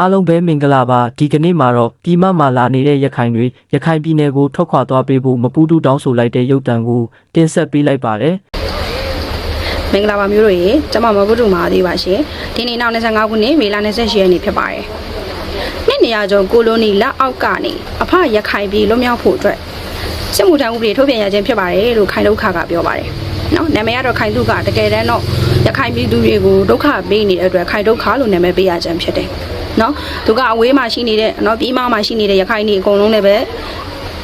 အားလုံးပဲမင်္ဂလာပါဒီကနေ့မှာတော့ပြည်မမှာလာနေတဲ့ရခိုင်တွေရခိုင်ပြည်နယ်ကိုထွက်ခွာသွားပေးဖို့မပူးတူတောင်းဆိုလိုက်တဲ့ရုပ်တံကိုတင်ဆက်ပေးလိုက်ပါတယ်မင်္ဂလာပါမျိုးတို့ရေကျွန်မမဘုဒ္ဓမာသေးပါရှင်ဒီနေ့နောက်25ခုနှစ်မေလ28ရက်နေ့ဖြစ်ပါတယ်နှစ်နေရာကျော်ကိုလိုနီလက်အောက်ကနေအဖရခိုင်ပြည်လွတ်မြောက်ဖို့အတွက်စစ်မှုထမ်းဥပဒေထုတ်ပြန်ရခြင်းဖြစ်ပါတယ်လို့ခိုင်ဒုက္ခကပြောပါတယ်နော်နာမည်ကတော့ခိုင်ဒုက္ခတကယ်တမ်းတော့ရခိုင်ပြည်သူတွေကိုဒုက္ခပေးနေတဲ့အတွက်ခိုင်ဒုက္ခလို့နာမည်ပေးရခြင်းဖြစ်တယ် နော်သူကအဝေးမှာရှိနေတဲ့နော်ပြည်မမှာရှိနေတဲ့ရခိုင်တွေအကုန်လုံးလည်းပဲ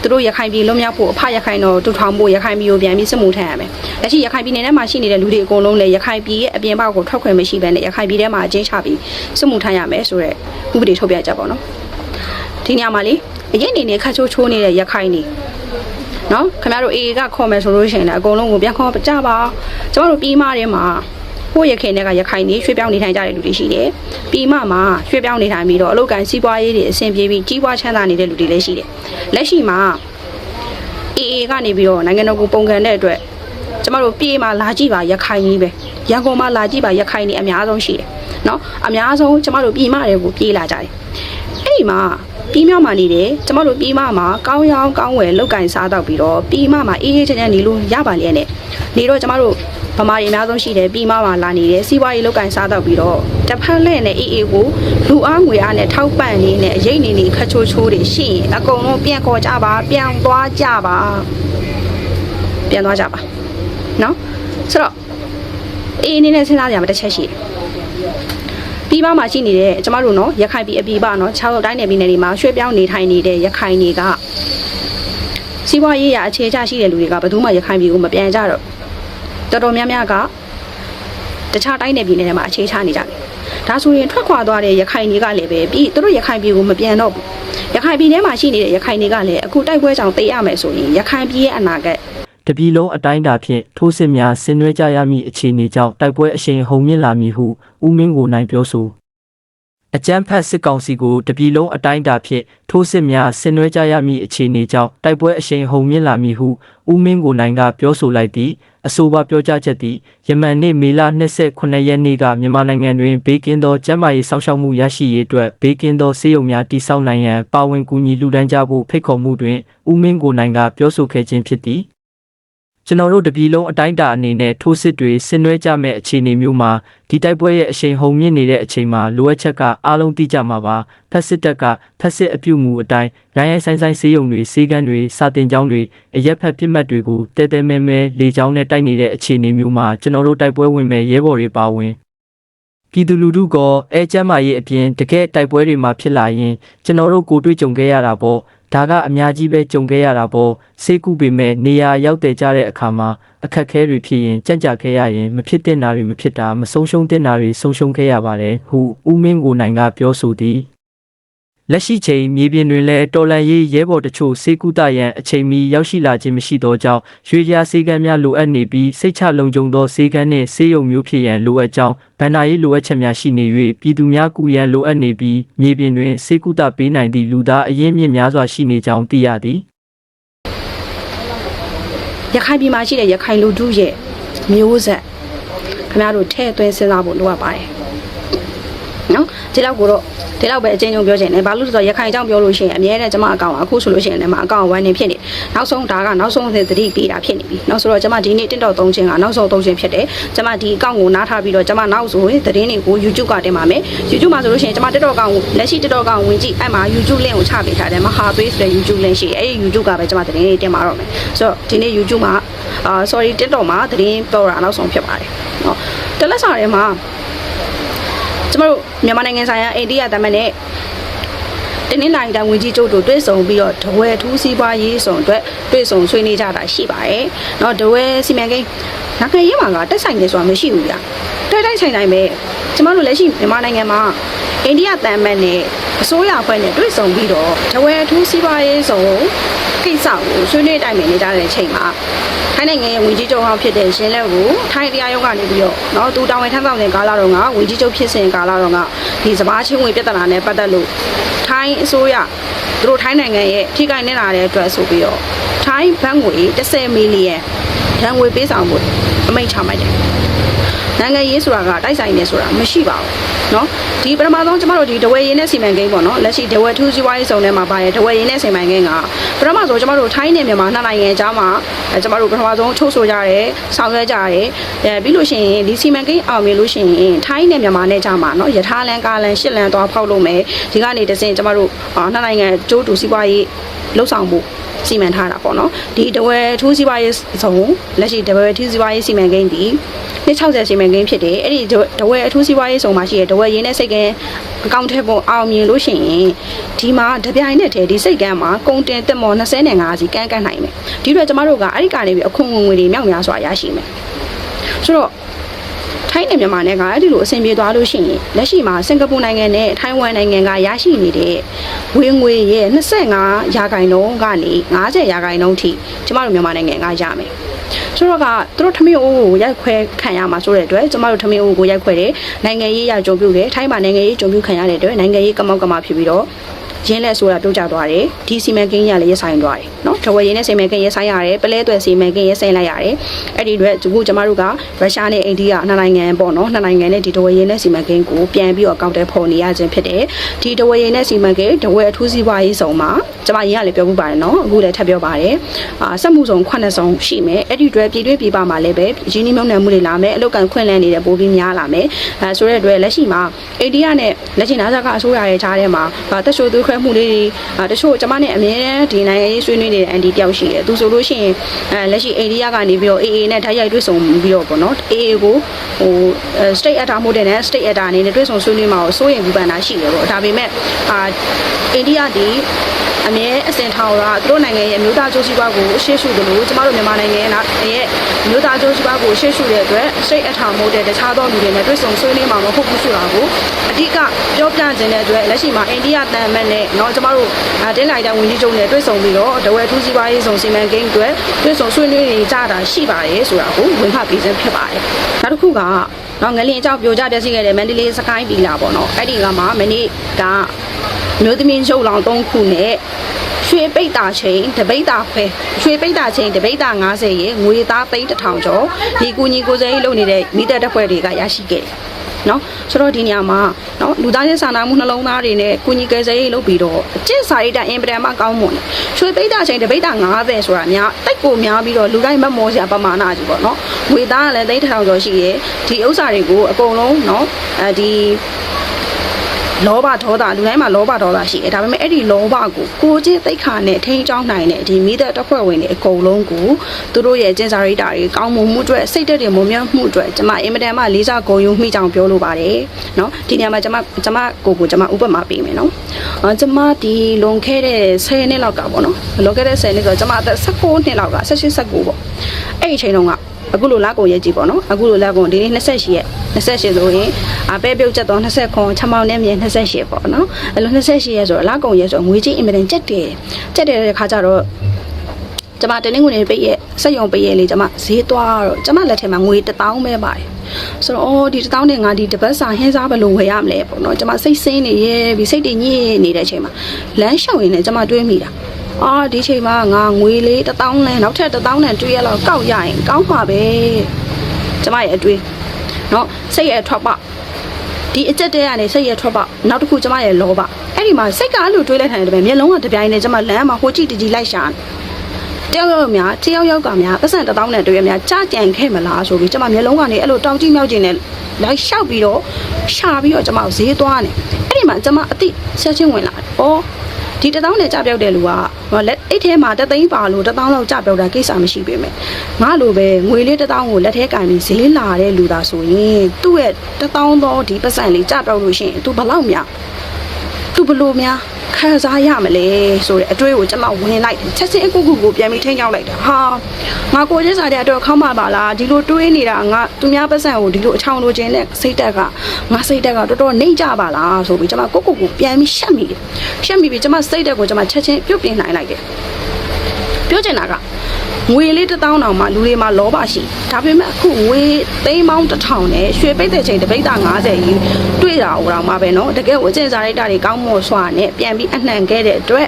သူတို့ရခိုင်ပြည်လွတ်မြောက်ဖို့အဖရခိုင်တော်တူထောင်ဖို့ရခိုင်ပြည်ကိုပြန်ပြီးစစ်မှုထမ်းရမယ်။လက်ရှိရခိုင်ပြည်နယ်ထဲမှာရှိနေတဲ့လူတွေအကုန်လုံးလည်းရခိုင်ပြည်ရဲ့အပြင်ဘက်ကိုထွက်ခွင့်မရှိဘဲနဲ့ရခိုင်ပြည်ထဲမှာအကျဉ်းချပြီးစစ်မှုထမ်းရမယ်ဆိုတဲ့ဥပဒေထုတ်ပြန်ချက်ပေါ့နော်။ဒီညမှာလေအရင်နေနေခတ်ချိုးချိုးနေတဲ့ရခိုင်နေနော်ခင်ဗျားတို့အေအေကခေါ်မယ်ဆိုလို့ရှိရင်လည်းအကုန်လုံးကိုပြန်ခေါ်ကြပါကျမတို့ပြည်မထဲမှာ ကိုယ့်ရခင်တွေကရခိုင်တွေရွှေ့ပြောင်းနေထိုင်ကြတဲ့လူတွေရှိတယ်။ပြည်မမှာရွှေ့ပြောင်းနေထိုင်ပြီးတော့အလုပ်ကန်စီးပွားရေးတွေအဆင်ပြေပြီးကြီးပွားချမ်းသာနေတဲ့လူတွေလည်းရှိတယ်။လက်ရှိမှာ AA ကနေပြီးတော့နိုင်ငံတော်ကိုပုံကန်တဲ့အတွက်ကျမတို့ပြည်မှာလာကြည့်ပါရခိုင်ကြီးပဲ။ရန်ကုန်မှာလာကြည့်ပါရခိုင်တွေအများဆုံးရှိတယ်။နော်အများဆုံးကျမတို့ပြည်မတွေကိုပြေးလာကြတယ်။အဲ့ဒီမှာ ပြီးမြောက်မှာနေတယ်ကျမတို့ပြီးမမှာကောင်းရောင်းကောင်းဝယ်လောက်ကင်စားတော့ပြီးတော့ပြီးမမှာအေးအေးချမ်းချမ်းနေလို့ရပါလျက်နဲ့နေတော့ကျမတို့ဗမာတွေအများဆုံးရှိတယ်ပြီးမမှာလာနေတယ်စီးပွားရေးလောက်ကင်စားတော့ပြီးတော့တဖက်လက်နဲ့အေးအေးကိုလူအားငွေအားနဲ့ထောက်ပံ့နေနဲ့ရိတ်နေနေခချိုးချိုးတွေရှိရင်အကုန်လုံးပြန်ခေါ်ကြပါပြန်သွားကြပါပြန်သွားကြပါနော်ဆိုတော့အေးအနေနဲ့စဉ်းစားကြရမှာတစ်ချက်ရှိတယ် ပြည်ပမှာရှိနေတဲ့ကျမတို့နော်ရခိုင်ပြည်အပြည်ပနော်ခြောက်တိုင်းနယ်ပြည်နယ်တွေမှာရွှေ့ပြောင်းနေထိုင်နေတဲ့ရခိုင်တွေကစီးပွားရေးရအခြေချရှိတဲ့လူတွေကဘယ်သူမှရခိုင်ပြည်ကိုမပြန်ကြတော့တော်တော်များများကတခြားတိုင်းနယ်ပြည်နယ်တွေမှာအခြေချနေကြတယ်ဒါဆိုရင်ထွက်ခွာသွားတဲ့ရခိုင်တွေကလည်းပဲပြီးသူတို့ရခိုင်ပြည်ကိုမပြန်တော့ဘူးရခိုင်ပြည်ထဲမှာရှိနေတဲ့ရခိုင်တွေကလည်းအခုတိုက်ပွဲကြောင့်တိတ်ရမယ်ဆိုရင်ရခိုင်ပြည်ရဲ့အနာဂတ် တပြည်လုံးအတိုင်းအတာဖြင့်ထိုးစစ်များဆင်နွှဲကြရမည့်အခြေအနေကြောင့်တိုက်ပွဲအရှိန်ဟုန်မြင့်လာမည်ဟုဦးမင်းကိုနိုင်ပြောဆိုအကြမ်းဖက်စစ်ကောင်စီကိုတပြည်လုံးအတိုင်းအတာဖြင့်ထိုးစစ်များဆင်နွှဲကြရမည့်အခြေအနေကြောင့်တိုက်ပွဲအရှိန်ဟုန်မြင့်လာမည်ဟုဦးမင်းကိုနိုင်ကပြောဆိုလိုက်သည်အဆိုပါပြောကြားချက်သည်ယမန်နေ့မေလ29ရက်နေ့ကမြန်မာနိုင်ငံတွင်ဘေးကင်းသောကျန်းမာရေးစောင့်ရှောက်မှုရရှိရေးအတွက်ဘေးကင်းသောဆေးရုံများတည်ဆောက်နိုင်ရန်ပါဝင်ကူညီလှူဒါန်းကြဖို့ဖိတ်ခေါ်မှုတွင်ဦးမင်းကိုနိုင်ကပြောဆိုခဲ့ခြင်းဖြစ်သည် ကျွန်တော်တို့တပြည်လုံးအတိုင်းအတာအနေနဲ့ထိုးစစ်တွေဆင်နွှဲကြမဲ့အခြေအနေမျိုးမှာဒီတိုက်ပွဲရဲ့အရှိန်ဟုန်မြင့်နေတဲ့အချိန်မှာလိုအပ်ချက်ကအားလုံးသိကြမှာပါဖက်စစ်တပ်ကဖက်စစ်အပြုတ်မှုအတိုင်းရိုင်းရိုင်းဆိုင်ဆိုင်ဆေးရုံတွေဆေးကန်းတွေစာတင်ကျောင်းတွေအရက်ဖက်ပြစ်မှတ်တွေကိုတဲတဲမဲမဲလေကြောင်းနဲ့တိုက်နေတဲ့အခြေအနေမျိုးမှာကျွန်တော်တို့တိုက်ပွဲဝင်မဲ့ရဲဘော်တွေပါဝင်ပြည်သူလူထုကအဲကျမ်းမာရေးအပြင်တကယ်တိုက်ပွဲတွေမှာဖြစ်လာရင်ကျွန်တော်တို့ကိုယ်တွေ့ကြုံခဲ့ရတာပေါ့ ဒါကအများကြီးပဲကြုံခဲ့ရတာပေါ့စေကူပေမဲ့နေရာရောက်တဲ့ကြတဲ့အခါမှာအခက်ခဲတွေဖြစ်ရင်ကြံ့ကြာခဲ့ရရင်မဖြစ်တဲ့နာတွေမဖြစ်တာမဆုံးရှုံးတဲ့နာတွေဆုံးရှုံးခဲ့ရပါတယ်ဟုဦးမင်းကိုနိုင်ကပြောဆိုသည် လက်ရှိချိန်မြေပြင်တွင်လည်းတော်လန်ရေးရဲဘော်တချို့စေကူတရန်အချိန်မီရောက်ရှိလာခြင်းမရှိသောကြောင့်ရွှေကြားစေကမ်းများလိုအပ်နေပြီးစိတ်ချလုံခြုံသောစေကမ်းနှင့်စေယုံမျိုးဖြစ်ရန်လိုအပ်ကြောင်းဗန္နာရေးလိုအပ်ချက်များရှိနေ၍ပြည်သူများကူရန်လိုအပ်နေပြီးမြေပြင်တွင်စေကူတပေးနိုင်သည့်လူသားအရင်းမြစ်များစွာရှိနေကြောင်းသိရသည်ရခိုင်ပြည်မှာရှိတဲ့ရခိုင်လူထုရဲ့မျိုးဆက်ခင်ဗျားတို့ထဲ့သွင်းစဉ်းစားဖို့လိုအပ်ပါတယ်နော်ဒီလောက်ကိုတော့ ဒီလောက်ပဲအချင်းချင်းပြောချင်တယ်ဘာလို့လဲဆိုတော့ရခိုင်အကြောင်းပြောလို့ရှိရင်အများနဲ့ကျမအကောင်အခုဆိုလို့ရှိရင်လည်းမအကောင်ဝိုင်းနေဖြစ်နေနောက်ဆုံးဒါကနောက်ဆုံးသတိပေးတာဖြစ်နေပြီနောက်ဆိုတော့ကျမဒီနေ့တင့်တော်သုံးခြင်းကနောက်ဆုံးသုံးခြင်းဖြစ်တယ်ကျမဒီအကောင်ကိုနားထားပြီးတော့ကျမနောက်ဆိုရင်သတင်းတွေကို YouTube ကတင်ပါမယ် YouTube မှာဆိုလို့ရှိရင်ကျမတက်တော်ကောင်ကိုလက်ရှိတက်တော်ကောင်ဝင်ကြည့်အဲ့မှာ YouTube link ကိုချပေးထားတယ်မဟာသွေးဆိုတဲ့ YouTube link ရှိတယ်အဲ့ဒီ YouTube ကပဲကျမသတင်းတွေတင်ပါတော့မယ်ဆိုတော့ဒီနေ့ YouTube မှာအာ sorry တက်တော်မှာသတင်းပြောတာနောက်ဆုံးဖြစ်ပါတယ်เนาะတလက်စာထဲမှာကျ မတို့မြန်မာနိုင်ငံဆိုင်ရာအိန္ဒိယသမ္မတနဲ့တနင်္လာနေ့တိုင်းဝင်ကြီးချုပ်တို့တွေ့ဆုံပြီးတော့ဒဝဲထူးစီးပွားရေးဆောင်အတွက်တွေ့ဆုံဆွေးနွေးကြတာရှိပါတယ်။နော်ဒဝဲစီမံကိန်းနိုင်ငံရေးမှာကတက်ဆိုင်နေဆိုတာမရှိဘူးဗျာ။တိုက်တိုက်ဆိုင်ဆိုင်ပဲကျမတို့လက်ရှိမြန်မာနိုင်ငံမှာအိန္ဒိယတန်မတ်နဲ့ အစိုးရအဖွဲ့နဲ့တွေ့ဆုံပြီးတော့ဒဝဲထူးစီးပွားရေးဆောင်ကိစ္စကိုဆွေးနွေးတိုင်ပင်နေကြတဲ့အချိန်မှာထိုင်းနိုင်ငံရဲ့ဝင်ကြီးချုပ်ဟောင်းဖြစ်တဲ့ရှင်လက်ကိုထိုင်းတရားရုံးကနေပြီးတော့เนาะသူတာဝန်ထမ်းဆောင်တဲ့ကာလတော့ကဝင်ကြီးချုပ်ဖြစ်စဉ်ကာလတော့ကဒီစပားချင်းဝင်ပြဿနာနဲ့ပတ်သက်လို့ထိုင်းအစိုးရသူတို့ထိုင်းနိုင်ငံရဲ့ထိခိုက်နေတာတဲ့အတွက်ဆိုပြီးတော့ ထိုင်းဘတ်ငွေ10မီလီယံဒဏ်ငွေပေးဆောင်ဖို့အမိန့်ချမှတ်တယ်။နိုင်ငံရေးဆိုတာကတိုက်ဆိုင်နေဆိုတာမရှိပါဘူး။နော်ဒီပထမဆုံးကျမတို့ဒီဒဝယ်ရင်းနဲ့စီမံကိန်းပေါ့နော်လက်ရှိဒဝယ်ထူးစီးပွားရေးစုံထဲမှာပါရဒဝယ်ရင်းနဲ့စီမံကိန်းကပထမဆုံးကျမတို့ထိုင်းနဲ့မြန်မာနှစ်နိုင်ငံကြားမှာကျမတို့ပထမဆုံးထုတ်ဆိုကြရဲဆောင်ရွက်ကြရဲအဲပြီးလို့ရှိရင်ဒီစီမံကိန်းအောင်မြင်လို့ရှိရင်ထိုင်းနဲ့မြန်မာနဲ့ကြားမှာနော်ယထာလန်ကာလန်ရှစ်လန်သွားဖောက်လို့မယ်ဒီကနေတစင်ကျမတို့နှစ်နိုင်ငံကျိုးတူစီးပွားရေးလှုပ်ဆောင်မှု စီမံထားတာပေါ့နော်ဒီတဝဲထူးစီးပွားရေးစုံလက်ရှိတဝဲထူးစီးပွားရေးစီမံကိန်းဒီနှစ်60စီမံကိန်းဖြစ်တယ်အဲ့ဒီတဝဲအထူးစီးပွားရေးစုံမှာရှိတဲ့တဝဲရင်းနဲ့စိတ်ကန်းအကောင့်ထဲပေါ်အောင်မြင်လို့ရှိရင်ဒီမှာတပြိုင်နက်တည်းဒီစိတ်ကန်းမှာကုန်တင်တက်မော်25စီကန်းကန်းနိုင်မယ်ဒီတော့ကျမတို့ကအဲ့ဒီကနေပြီးအခွန်ဝင်ငွေတွေမြောက်များစွာရရှိမယ်ဆိုတော့ ထိုင်းနဲ့မြန်မာနဲ့ကအဲ့ဒီလိုအဆင်ပြေသွားလို့ရှိရင်လက်ရှိမှာစင်ကာပူနိုင်ငံနဲ့ထိုင်းဝမ်နိုင်ငံကရရှိနေတဲ့ဝင်ငွေရဲ့25ရာခိုင်နှုန်းကနေ50ရာခိုင်နှုန်းထိကျမတို့မြန်မာနိုင်ငံကရမယ်ဆိုတော့ကသူတို့ထမင်းအိုးကိုရိုက်ခွဲခံရမှာဆိုတဲ့အတွက်ကျမတို့ထမင်းအိုးကိုရိုက်ခွဲတယ်နိုင်ငံရေးရကြုံပြုတယ်ထိုင်းမှာနိုင်ငံရေးကြုံပြုခံရတဲ့အတွက်နိုင်ငံရေးကမောက်ကမဖြစ်ပြီးတော့ ရင်းလက်ဆိုတာတိုးကျသွားတယ်ဒီစီမံကိန်းရလည်းရဆိုင်သွားတယ်နော်ထဝယ်ရင်းနဲ့စီမံကိန်းရဆိုင်ရတယ်ပလဲသွယ်စီမံကိန်းရဆိုင်လိုက်ရတယ်အဲ့ဒီအတွက်ဒီခုကျမတို့ကရုရှားနဲ့အိန္ဒိယနှစ်နိုင်ငံပေါ့နော်နှစ်နိုင်ငံနဲ့ဒီထဝယ်ရင်းနဲ့စီမံကိန်းကိုပြန်ပြီးတော့ကောက်တဲ့ဖော်နေရခြင်းဖြစ်တယ်ဒီထဝယ်ရင်းနဲ့စီမံကိန်းထဝယ်အထူးစီးပွားရေးဆောင်မှာကျမရင်းကလည်းပြောပြပါတယ်နော်အခုလည်းထပ်ပြောပါတယ်အာစက်မှုဆောင်9ဆောင်ရှိမယ်အဲ့ဒီအတွက်ပြည်တွင်းပြည်ပမှာလည်းပဲရင်းနှီးမြှုပ်နှံမှုတွေလာမယ်အလုပ်ကံခွင့်လန်းနေတဲ့ပိုးပြီးများလာမယ်အဲဆိုတဲ့အတွက်လက်ရှိမှာအိန္ဒိယနဲ့လက်ရှိနာဇာကအစိုးရရဲ့ကြားထဲမှာတက်ရှိုသူခမှုလေးတွေအာတချို့ကျမနဲ့အမြဲတမ်းဒီနိုင်ငံရေးဆွေးနွေးနေတဲ့အန်တီတယောက်ရှိတယ်သူဆိုလို့ရှိရင်အဲလက်ရှိအိန္ဒိယကနေပြီးတော့ AA နဲ့ထိုက်ရိုက်တွေ့ဆုံပြီးတော့ပေါ့နော် AA ကိုဟို state actor မို့တဲ့နဲ့ state actor အနေနဲ့တွေ့ဆုံဆွေးနွေးမှာကိုစိုးရင်ဘူးပန်တာရှိတယ်ပေါ့ဒါပေမဲ့အာအိန္ဒိယဒီအမြဲအစင်ထောင်ရသူတို့နိုင်ငံရဲ့အမျိုးသားကျိုးစီးပွားကိုရှေ့ရှုတယ်လို့ကျမတို့မြန်မာနိုင်ငံရဲ့အမျိုးသားကျိုးစီးပွားကိုရှေ့ရှုတဲ့အတွက် state actor မို့တဲ့တခြားသောလူတွေနဲ့တွေ့ဆုံဆွေးနွေးမှာမဟုတ်ဘူးဆိုတာကိုအဓိကပြောပြခြင်းတဲ့အတွက်လက်ရှိမှာအိန္ဒိယတန်မတ်နဲเนาะကျမတို့တင်းလိုက်တဲ့ဝန်ကြီးချုပ်နဲ့တွေ့ဆုံပြီးတော့တဝဲထူးစီးပွားရေးဆောင်စီမံကိန်းအတွက်တွေ့ဆုံဆွေးနွေးနေကြတာရှိပါတယ်ဆိုတာကိုဝန်ဖတ်ပေးခြင်းဖြစ်ပါတယ်နောက်တစ်ခုကနော်ငလင်အကြောင်းပြိုကျပြည့်စည်ခဲ့တဲ့မန္တလေးစကိုင်းပီလာပေါ့နော်အဲ့ဒီကမှမနေ့ကမျိုးသမီးရုပ်လောင်၃ခုနဲ့ရွှေပိတ်တာချိန်တပိတ်တာဖဲရွှေပိတ်တာချိန်တပိတ်တာ90ရေငွေသားသိန်းတစ်ထောင်ကျော်ဒီကူညီကိုယ်စားရေးလုပ်နေတဲ့မိသက်တပ်ဖွဲ့တွေကရရှိခဲ့တယ်နော်ဆိုတော့ဒီနေရာမှာ နော်လူသားချင်းစာနာမှုနှလုံးသားတွေနဲ့ကုညီကယ်ဆယ်ရေးလုပ်ပြီးတော့အကျင့်စာရိတ္တအင်ပဒံမှာကောင်းမွန်တယ်ရွှေပိတ်တာချိန်တပိတ်တာ90ဆိုတာများတိတ်ကိုများပြီးတော့လူတိုင်းမမောစရာပမာဏကြီးပေါ့နော်ငွေသားကလည်းသိန်းတစ်ထောင်ကျော်ရှိရဲဒီဥစ္စာတွေကိုအကုန်လုံးနော်အဲဒီ လောဘဒေါသလူတိုင်းမှာလောဘဒေါသရှိတယ်ဒါပေမဲ့အဲ့ဒီလောဘကိုကိုချင်းသိက္ခာနဲ့ထိန်းချောင်းနိုင်တဲ့ဒီမိသက်တပ်ဖွဲ့ဝင်တွေအကုန်လုံးကိုသူတို့ရဲ့ကျင့်စာရိတ္တတွေကောင်းမွန်မှုအတွက်စိတ်တက်တွေမွန်မြတ်မှုအတွက်ကျွန်မအင်မတန်မှလေးစားဂုဏ်ယူမိကြောင်ပြောလိုပါတယ်เนาะဒီနေရာမှာကျွန်မကျွန်မကိုကိုကျွန်မဥပမာပေးမယ်เนาะအာကျွန်မဒီလွန်ခဲ့တဲ့10နှစ်လောက်ကပေါ့နော်လွန်ခဲ့တဲ့10နှစ်ဆိုတော့ကျွန်မအသက်16နှစ်လောက်က18 19ပေါ့အဲ့ဒီအချိန်တုန်းက အခုလိုလက်ကုန်ရဲ့ကြည့်ပေါ့နော်အခုလိုလက်ကုန်ဒီနေ့28ရက်28ဆိုရင်အပဲပြုတ်ချက်တော့20ခွန်ချမောင်းနဲ့မြေ28ပေါ့နော်အဲ့လို28ရက်ဆိုတော့လက်ကုန်ရဲ့ဆိုငွေကြီးအင်မတန်ကြက်တယ်ကြက်တယ်တဲ့ခါကျတော့ကျမတနင်္ဂနွေပိတ်ရဲ့စက်ရုံပိတ်ရဲ့လေကျမဈေးသွားတော့ကျမလက်ထဲမှာငွေ1000ပဲပါတယ်ဆိုတော့အော်ဒီ1000နဲ့ငါဒီတပတ်စာဟင်းစားဘယ်လိုဝယ်ရမလဲပေါ့နော်ကျမစိတ်ဆင်းနေရဲ့ပြီးစိတ်တည်ညစ်နေတဲ့အချိန်မှာလမ်းလျှောက်ရင်းနဲ့ကျမတွေးမိတာ အာဒီချိန်မှာငါငွေလေး1000နဲ့နောက်ထပ်1000နဲ့တွေးရတော့ကောက်ရရင်ကောင်းမှာပဲကျမရဲ့အတွေးเนาะစိတ်ရဲ့ထွက်ပေါက်ဒီအကျက်တဲကနေစိတ်ရဲ့ထွက်ပေါက်နောက်တစ်ခုကျမရဲ့လောဘအဲ့ဒီမှာစိတ်ကအဲ့လိုတွေးလိုက်ထိုင်တယ်ပဲမျက်လုံးကတပြိုင်နဲ့ကျမလမ်းမှာဟိုကြည့်တကြီးလိုက်ရှာတယောက်ယောက်များတယောက်ယောက်ကများပတ်စံတစ်တောင်းနဲ့တွေ့ရများကြားကြံခဲ့မလားဆိုပြီးကျမမျက်လုံးကနေအဲ့လိုတောင်ကြည့်မြောက်ကျင်နဲ့လိုက်လျှောက်ပြီးတော့ရှာပြီးတော့ကျမကိုဈေးသွားနေအဲ့ဒီမှာကျမအတိဆက်ချင်းဝင်လာတယ်။အော် ဒီတထောင်းနဲ့ကြပြောက်တဲ့လူကဟောလက်အိတ်ထဲမှာတသိန်းပါလို့တထောင်းလောက်ကြပြောက်တာကိစ္စမရှိပေမဲ့ငါလိုပဲငွေလေးတထောင်းကိုလက်ထဲကင်ပြီးဈေးလာတဲ့လူသားဆိုရင်သူ့ရဲ့တထောင်းသောဒီပတ်စံလေးကြပြောက်လို့ရှိရင် तू ဘလောက်များသူဘလို့များ ခံစားရမလဲဆိုတဲ့အတွေ့ကိုကျွန်မဝင်လိုက်တယ်ချက်ချင်းအကူကူကိုပြန်ပြီးထိန်းချောက်လိုက်တာဟာငါကိုချင်းစားတဲ့အတွက်ခေါင်းမပါလားဒီလိုတွေးနေတာငါသူများပတ်စံကိုဒီလိုအချောင်လိုခြင်းနဲ့စိတ်တက်ကငါစိတ်တက်ကတော်တော်နှိမ့်ကြပါလားဆိုပြီးကျွန်မကိုကိုကိုပြန်ပြီးရှက်မိတယ်ရှက်မိပြီးကျွန်မစိတ်တက်ကိုကျွန်မချက်ချင်းပြုတ်ပြင်နိုင်လိုက်တယ်ပြောချင်တာက ငွေလေးတစ်သောင်းတောင်မှလူတွေမှာလောဘရှိဒါပေမဲ့အခုငွေသိန်းပေါင်းတစ်ထောင်နဲ့ရွှေပိတ်တဲ့ချိန်တပိတ်တာ90ကြီးတွေ့တာဟိုတော့မှပဲเนาะတကယ်ကိုအကျင့်စာရိတ္တတွေကောင်းမွန်စွာနဲ့ပြန်ပြီးအနှံခဲ့တဲ့အတွက်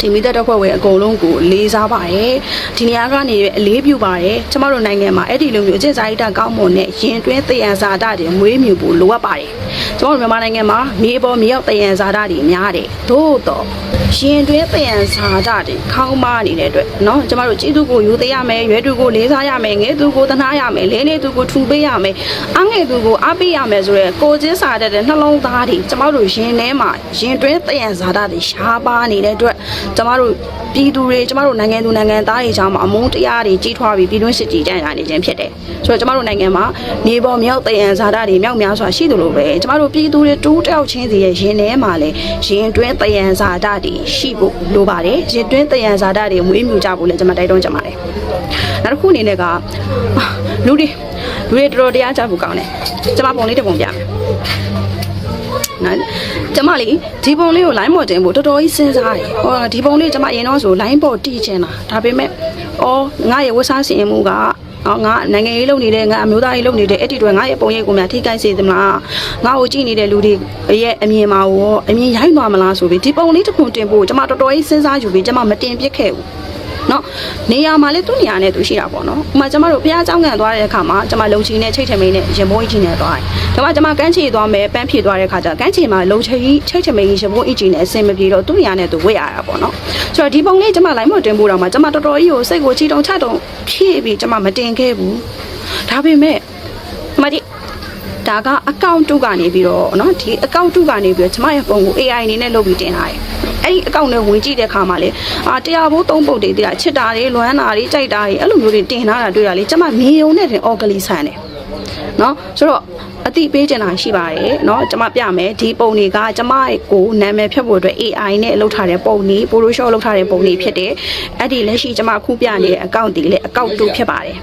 ဒီမိသက်တပ်ဖွဲ့ဝင်အကုန်လုံးကိုလေးစားပါတယ်ဒီနေရာကနေအလေးပြုပါတယ်ကျမတို့နိုင်ငံမှာအဲ့ဒီလိုမျိုးအကျင့်စာရိတ္တကောင်းမွန်တဲ့ရင်တွင်းတယံဇာတတွေမွေးမြူဖို့လိုအပ်ပါတယ်ကျမတို့မြန်မာနိုင်ငံမှာမြေပေါ်မြေရောက်တယံဇာတတွေများတယ်သို့တော့ ရင်တွင်းပယံဇာတတွေခေါင်းပါနေတဲ့အတွက်နော်ကျမတို့ကျေးသူကိုယူသေးရမယ်ရွယ်သူကိုလေးစားရမယ်ငယ်သူကိုသနာရမယ်လဲနေသူကိုထူပေးရမယ်အငယ်သူကိုအားပေးရမယ်ဆိုရဲကိုချင်းစာတဲ့နှလုံးသားတွေကျမတို့ရင်ထဲမှာရင်တွင်းပယံဇာတတွေရှားပါနေတဲ့အတွက်ကျမတို့ပြည်သူတွေကျမတို့နိုင်ငံသူနိုင်ငံသားတွေကြောင့်အမုန်းတရားတွေကြီးထွားပြီးပြည်တွင်းစစ်ကြီးကြံ့လာနေခြင်းဖြစ်တယ်ဆိုတော့ကျမတို့နိုင်ငံမှာနေပေါ်မြောက်တယံဇာတတွေမြောက်များစွာရှိသလိုပဲကျမတို့ပြည်သူတွေတူးတောက်ချင်းစီရဲ့ရင်ထဲမှာလည်းရင်တွင်းတယံဇာတတွေရှိဖို့လိုပါတယ်ရင်တွင်းတယံဇာတတွေမွေးမြူကြဖို့လည်းကျွန်မတိုက်တွန်းချင်ပါတယ်နောက်တစ်ခုအနေနဲ့ကလူတွေလူတွေတော်တော်တရားကြဖို့ကောင်းတယ်ကျွန်မပုံလေးတစ်ပုံပြမယ်နော်ကျမလေးဒီပုံလေးကို line ပေါ်တင်ဖို့တော်တော်ကြီးစဉ်းစားတယ်ဟောဒီပုံလေးကျမရင်တော့ဆို line ပေါ်တီးချင်တာဒါပေမဲ့အော်ငါရဲ့ဝတ်စားစီရင်မှုက အော်ငါနိုင်ငံရေးလုပ်နေတဲ့ငါအမျိုးသားရေးလုပ်နေတဲ့အဲ့ဒီတွေငါရဲ့ပုံရိပ်ကိုများထိခိုက်စေသမလားငါ့ကိုကြည့်နေတဲ့လူတွေရဲ့အမြင်မှာရောအမြင်ရိုက်သွားမလားဆိုပြီးဒီပုံလေးတစ်ခုတင်ဖို့ကျမတော်တော်ကြီးစဉ်းစားယူပြီးကျမမတင်ပြစ်ခဲ့ဘူး နော်နေရာမှာလေသူ့နေရာနဲ့သူရှိတာပေါ့နော်ဥပမာကျမတို့ဘုရားကျောင်းကန်သွားတဲ့အခါမှာကျမလုံချီနဲ့ချိတ်ထမိန်နဲ့ရင်မိုးအကြီးနဲ့သွားတယ်ဒါမှကျမကန်းချီသွားမယ်ပန်းဖြေသွားတဲ့အခါကျကန်းချီမှာလုံချီချိတ်ထမိန်ရင်မိုးအကြီးနဲ့အဆင်မပြေတော့သူ့နေရာနဲ့သူဝတ်ရတာပေါ့နော်ဆိုတော့ဒီပုံလေးကျမလိုင်းမတင်ဖို့တော့မှကျမတော်တော်ကြီးကိုစိတ်ကိုချီတုံချတုံဖြည့်ပြီးကျမမတင်ခဲ့ဘူးဒါပေမဲ့ဒီမကြီး ဒါကအကောင့်တုကနေပြီးတော့เนาะဒီအကောင့်တုကနေပြီးတော့ကျမရဲ့ပုံကို AI အနေနဲ့လုပ်ပြီးတင်ထားတယ်အဲ့ဒီအကောင့်နဲ့ဝင်ကြည့်တဲ့အခါမှာလေအာတရားဘိုးသုံးပုတ်တွေတည်းချစ်တာတွေလွမ်းတာတွေကြိုက်တာတွေအဲ့လိုမျိုးတွေတင်ထားတာတွေ့ရလေကျမမြေုံနဲ့တင်အော်ဂလီဆန်တယ်နော်ဆိုတော့အတိပေးချင်တာရှိပါတယ်เนาะကျမပြမယ်ဒီပုံတွေကကျမကိုနာမည်ဖြတ်ဖို့အတွက် AI နဲ့အလုပ်ထားတဲ့ပုံတွေ Photoshop လုပ်ထားတဲ့ပုံတွေဖြစ်တယ်အဲ့ဒီလက်ရှိကျမခုပြနေတဲ့အကောင့်တွေလည်းအကောင့်တူဖြစ်ပါတယ်